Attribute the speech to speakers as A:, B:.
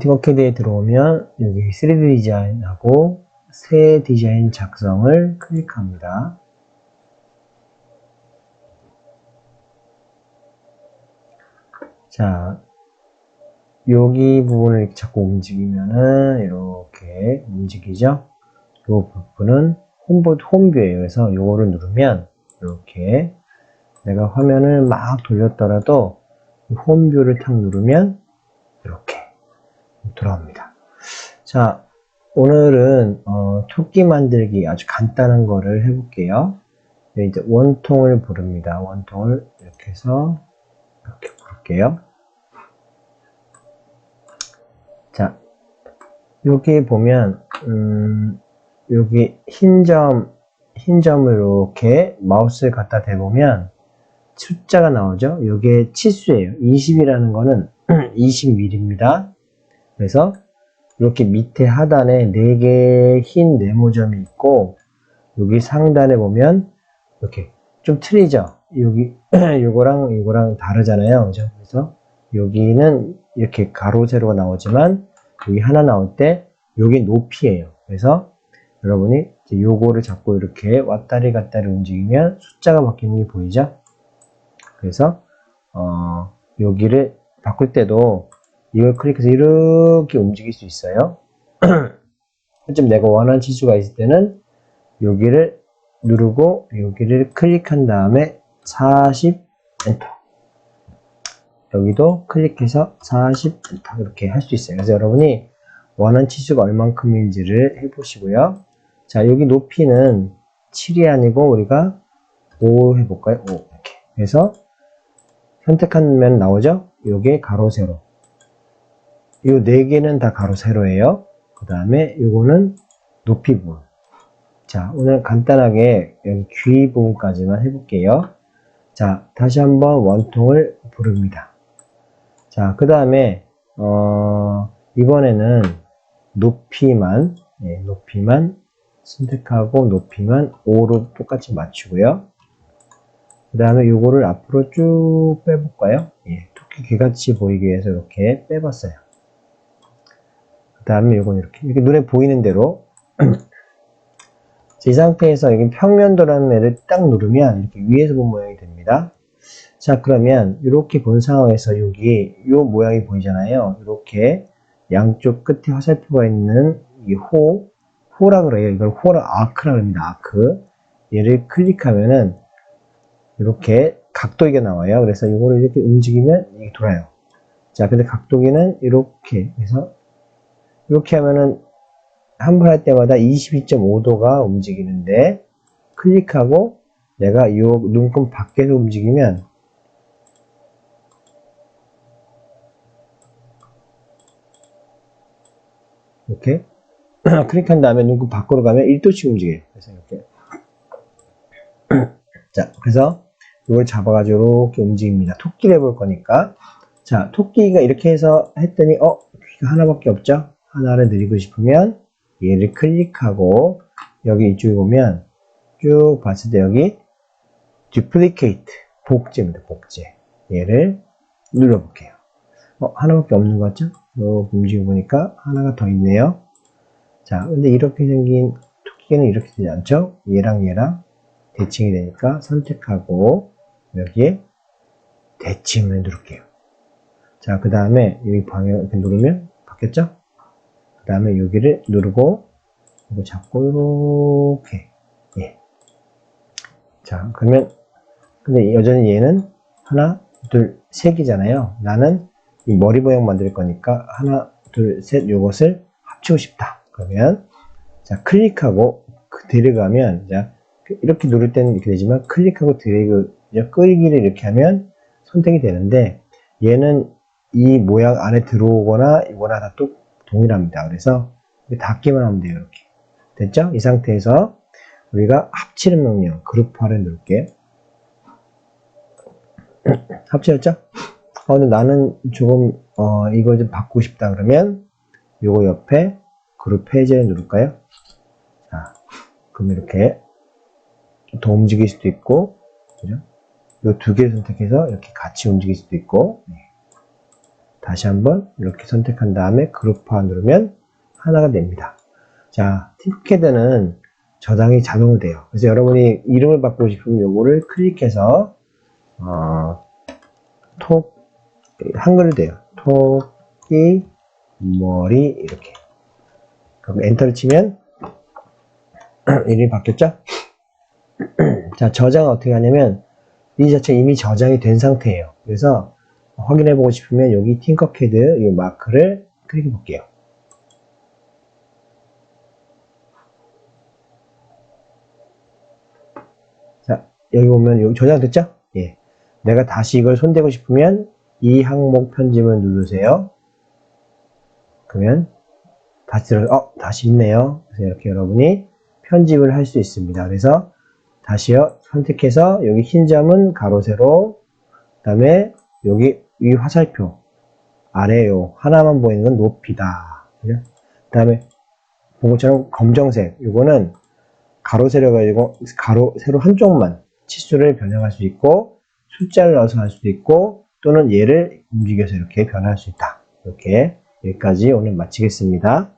A: 팅커캐드에 들어오면 여기 3D 디자인하고 새 디자인 작성을 클릭합니다. 자, 여기 부분을 자꾸 움직이면은 이렇게 움직이죠? 이 부분은 홈보, 홈뷰예요. 그래서 이거를 누르면 이렇게 내가 화면을 막 돌렸더라도 홈뷰를 탁 누르면 이렇게 돌아옵니다. 자, 오늘은 어, 토끼 만들기 아주 간단한 거를 해볼게요. 네, 이제 원통을 부릅니다. 원통을 이렇게 해서 이렇게 부를게요. 자, 여기 보면 음, 여기 흰 점, 흰 점을 이렇게 마우스를 갖다 대보면 숫자가 나오죠. 이게 치수예요. 20이라는 거는 20mm입니다. 그래서 이렇게 밑에 하단에 4개의 흰 네모점이 있고 여기 상단에 보면 이렇게 좀 틀리죠. 여기 요거랑 이거랑 다르잖아요. 그죠? 그래서 여기는 이렇게 가로 세로가 나오지만 여기 하나 나올 때 여기 높이예요. 그래서 여러분이 이제 요거를 잡고 이렇게 왔다리 갔다리 움직이면 숫자가 바뀌는 게 보이죠? 그래서 어, 여기를 바꿀 때도 이걸 클릭해서 이렇게 움직일 수 있어요. 좀 내가 원하는 치수가 있을 때는 여기를 누르고 여기를 클릭한 다음에 40 엔터 여기도 클릭해서 40 엔터 이렇게 할 수 있어요. 그래서 여러분이 원하는 치수가 얼만큼인지를 해보시고요. 자 여기 높이는 7이 아니고 우리가 5 해볼까요? 5 이렇게 그래서 선택하면 나오죠? 요게 가로 세로 요네 개는 다 가로 세로예요. 그 다음에 요거는 높이 부분. 자, 오늘 간단하게 여기 귀 부분까지만 해볼게요. 자, 다시 한번 원통을 부릅니다. 자, 그 다음에, 어, 이번에는 높이만, 예, 높이만 선택하고 높이만 5로 똑같이 맞추고요. 그 다음에 요거를 앞으로 쭉 빼볼까요? 예, 토끼 귀같이 보이기 위해서 이렇게 빼봤어요. 그 다음에 요건 이렇게, 이렇게 눈에 보이는 대로 이 상태에서 여기 평면도라는 애를 딱 누르면 이렇게 위에서 본 모양이 됩니다. 자 그러면 이렇게 본 상황에서 여기 이 모양이 보이잖아요. 이렇게 양쪽 끝에 화살표가 있는 이 호, 호라 그래요. 이걸 호라 아크라 그럽니다. 아크. 얘를 클릭하면은 이렇게 각도기가 나와요. 그래서 이거를 이렇게 움직이면 이게 돌아요. 자, 근데 각도기는 이렇게 해서 이렇게 하면은 한 번 할 때마다 22.5도가 움직이는데 클릭하고 내가 이 눈금 밖에서 움직이면 이렇게 클릭한 다음에 눈금 밖으로 가면 1도씩 움직여요. 그래서 이렇게 자 그래서 이걸 잡아가지고 이렇게 움직입니다. 토끼를 해볼 거니까 자 토끼가 이렇게 해서 했더니 어 귀가 하나밖에 없죠? 하나를 늘리고 싶으면 얘를 클릭하고 여기 이쪽에 보면 쭉 봤을 때 여기 duplicate 복제입니다. 복제 얘를 눌러볼게요. 어, 하나밖에 없는 것 같죠? 요 움직여 보니까 하나가 더 있네요. 자, 근데 이렇게 생긴 토끼는 이렇게 되지 않죠? 얘랑 얘랑 대칭이 되니까 선택하고 여기에 대칭을 누를게요. 자, 그 다음에 여기 방향 이렇게 누르면 바뀌었죠? 그 다음에 여기를 누르고 이거 잡고 이렇게. 예. 자 그러면 근데 여전히 얘는 하나 둘 세 개잖아요. 나는 이 머리 모양 만들 거니까 하나 둘 셋 요것을 합치고 싶다. 그러면 자 클릭하고 그 들어가면 자 이렇게 누를 때는 이렇게 되지만 클릭하고 드래그 끌기를 이렇게 하면 선택이 되는데 얘는 이 모양 안에 들어오거나 이거나 다 똑, 동일합니다. 그래서 닫기만 하면 돼요. 이렇게. 됐죠? 이 상태에서 우리가 합치는 명령 그룹화를 누를게. 합치였죠? 어, 근데 나는 조금 어, 이걸 좀 바꾸고 싶다 그러면 요거 옆에 그룹 해제를 누를까요? 자, 그럼 이렇게 더 움직일 수도 있고, 그죠? 요 두 개를 선택해서 이렇게 같이 움직일 수도 있고, 네. 다시 한번 이렇게 선택한 다음에 그룹화 누르면 하나가 됩니다. 자, 팅크캐드는 저장이 자동으로 돼요. 그래서 여러분이 이름을 바꾸고 싶으면 요거를 클릭해서 어, 톡 한글로 돼요. 톡이 머리 이렇게 그럼 엔터를 치면 이름이 바뀌었죠? 자, 저장 어떻게 하냐면 이 자체 이미 저장이 된 상태예요. 그래서 확인해 보고 싶으면 여기 팅커캐드 이 마크를 클릭해 볼게요. 자, 여기 보면 여기 저장됐죠? 예. 내가 다시 이걸 손대고 싶으면 이 항목 편집을 누르세요. 그러면 다시 들어, 어, 다시 있네요. 그래서 이렇게 여러분이 편집을 할 수 있습니다. 그래서 다시요, 선택해서 여기 흰 점은 가로, 세로, 그 다음에 여기 위 화살표, 아래요, 하나만 보이는 건 높이다. 그 다음에 본 것처럼 검정색, 이거는 가로, 세로 가지고, 가로, 세로 한쪽만 치수를 변형할 수 있고, 숫자를 넣어서 할 수도 있고, 또는 얘를 움직여서 이렇게 변할 수 있다. 이렇게 여기까지 오늘 마치겠습니다.